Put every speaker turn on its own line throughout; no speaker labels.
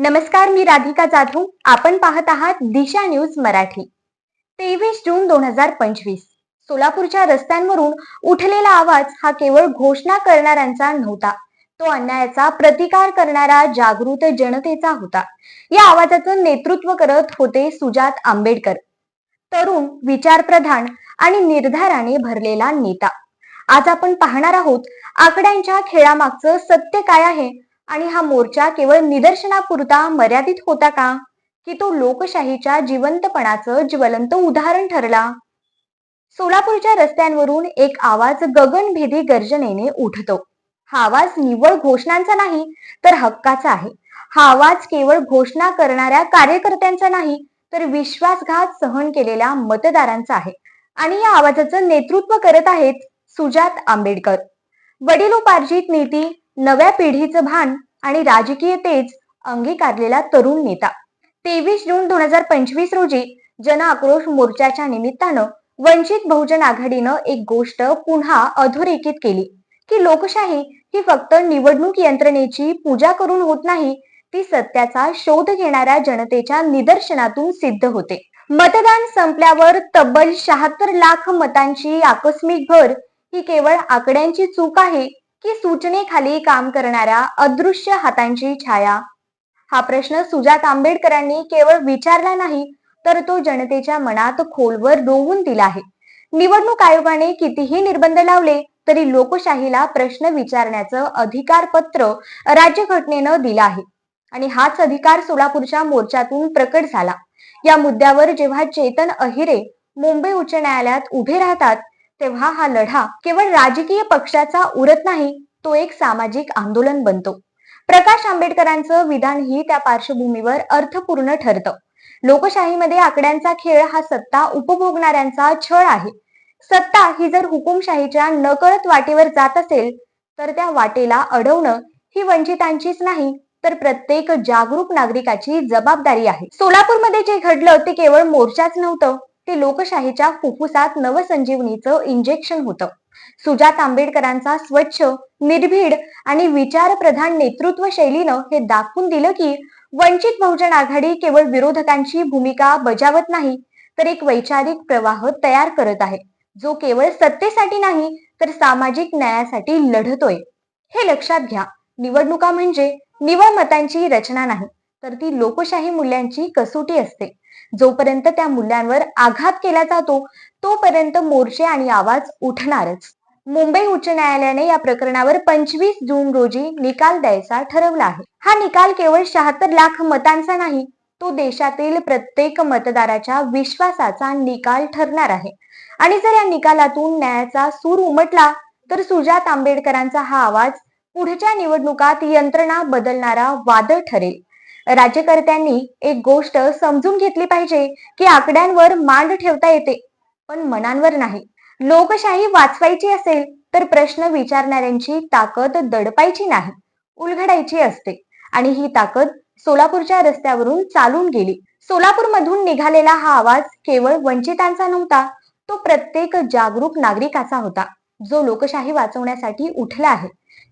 नमस्कार मी राधिका जाधव. आपण पाहत आहात दिशा न्यूज मराठी. तेवीस जून दोन हजार पंचवीस. सोलापूरच्या रस्त्यांवरून उठलेला आवाज हा केवळ घोषणा करणाऱ्यांचा नव्हता. तो अन्यायाचा प्रतिकार करणारा जागृत जनतेचा होता. या आवाजाचं नेतृत्व करत होते सुजात आंबेडकर. तरुण विचारप्रधान आणि निर्धाराने भरलेला नेता. आज आपण पाहणार आहोत आकड्यांच्या खेळामागचं सत्य काय आहे आणि हा मोर्चा केवळ निदर्शनापुरता मर्यादित होता का? की तो लोकशाहीच्या जिवंतपणाचं ज्वलंत उदाहरण ठरला? सोलापूरच्या रस्त्यांवरून एक आवाज गगनभेदी गर्जनेने उठतो. हा आवाज निव्वळ घोषणांचा नाही तर हक्काचा आहे. हा आवाज केवळ घोषणा करणाऱ्या कार्यकर्त्यांचा नाही तर विश्वासघात सहन केलेल्या मतदारांचा आहे. आणि या आवाजाचं नेतृत्व करत आहेत सुजात आंबेडकर. वडिलोपार्जित नीती नव्या पिढीचं भान आणि राजकीय तेज अंगीकारलेला तरुण नेता. तेवीस जून दोन हजार पंचवीस रोजी जन आक्रोश मोर्चाच्या निमित्तानं वंचित बहुजन आघाडीनं एक गोष्ट पुन्हा अधोरेखित केली की लोकशाही ही फक्त निवडणूक यंत्रणेची पूजा करून होत नाही ती सत्याचा शोध घेणाऱ्या जनतेच्या निदर्शनातून सिद्ध होते. मतदान संपल्यावर तब्बल शहात्तर लाख मतांची आकस्मिक भर ही केवळ आकड्यांची चूक आहे की सूचनेखाली काम करणाऱ्या अदृश्य हातांची छाया. हा प्रश्न सुजात आंबेडकरांनी केवळ विचारला नाही तर तो जनतेच्या मनात खोलवर रोवून दिला आहे. निवडणूक आयोगाने कितीही निर्बंध लावले तरी लोकशाहीला प्रश्न विचारण्याचं अधिकार पत्र राज्यघटनेनं दिलं आहे. आणि हाच अधिकार सोलापूरच्या मोर्चातून प्रकट झाला. या मुद्द्यावर जेव्हा चेतन अहिरे मुंबई उच्च न्यायालयात उभे राहतात तेव्हा हा लढा केवळ राजकीय पक्षाचा उरत नाही तो एक सामाजिक आंदोलन बनतो. प्रकाश आंबेडकरांचं विधान ही त्या पार्श्वभूमीवर अर्थपूर्ण ठरतं. लोकशाहीमध्ये आकड्यांचा खेळ हा सत्ता उपभोगणाऱ्यांचा छळ आहे. सत्ता ही जर हुकुमशाहीच्या नकळत वाटेवर जात असेल तर त्या वाटेला अडवणं ही वंचितांचीच नाही तर प्रत्येक जागरूक नागरिकाची जबाबदारी आहे. सोलापूरमध्ये जे घडलं ते केवळ मोर्चाच नव्हतं ते लोकशाहीच्या फुफ्फुसात नवसंजीवनीचं इंजेक्शन होतं. सुजात आंबेडकरांचा स्वच्छ निर्भीड आणि विचारप्रधान नेतृत्व शैलीनं हे दाखवून दिलं की वंचित बहुजन आघाडी केवळ विरोधकांची भूमिका बजावत नाही तर एक वैचारिक प्रवाह तयार करत आहे. जो केवळ सत्तेसाठी नाही तर सामाजिक न्यायासाठी लढतोय. हे लक्षात घ्या. निवडणुका म्हणजे निवड मतांची रचना नाही तर ती लोकशाही मूल्यांची कसोटी असते. जोपर्यंत त्या मूल्यांवर आघात केला जातो तोपर्यंत मोर्चे आणि आवाज उठणारच. मुंबई उच्च न्यायालयाने या प्रकरणावर पंचवीस जून रोजी निकाल द्यायचा ठरवला आहे. हा निकाल केवळ शहात्तर लाख मतांचा नाही तो देशातील प्रत्येक मतदाराच्या विश्वासाचा निकाल ठरणार आहे. आणि जर या निकालातून न्यायाचा सूर उमटला तर सुजात आंबेडकरांचा हा आवाज पुढच्या निवडणुकात यंत्रणा बदलणारा वादळ ठरेल. राज्यकर्त्यांनी एक गोष्ट समजून घेतली पाहिजे की आकड्यांवर मांड ठेवता येते पण मनांवर नाही. लोकशाही वाचवायची असेल तर प्रश्न विचारणाऱ्यांची ताकद दडपायची नाही उलघडायची असते. आणि ही ताकद सोलापूरच्या रस्त्यावरून चालून गेली. सोलापूर मधून निघालेला हा आवाज केवळ वंचितांचा नव्हता तो प्रत्येक जागरूक नागरिकाचा होता जो लोकशाही वाचवण्यासाठी उठला आहे.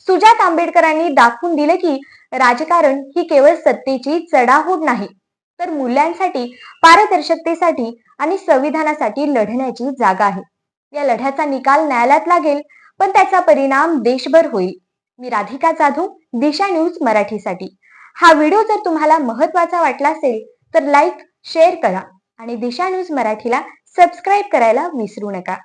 सुजात आंबेडकरांनी दाखवून दिले की राजकारण ही केवळ सत्तेची चढाहूड नाही तर मूल्यांसाठी पारदर्शकतेसाठी आणि संविधानासाठी लढण्याची जागा आहे. या लढ्याचा निकाल न्यायालयात लागेल पण त्याचा परिणाम देशभर होईल. मी राधिका जाधव दिशा न्यूज मराठीसाठी. हा व्हिडिओ जर तुम्हाला महत्त्वाचा वाटला असेल तर लाईक शेअर करा आणि दिशा न्यूज मराठीला सबस्क्राईब करायला विसरू नका.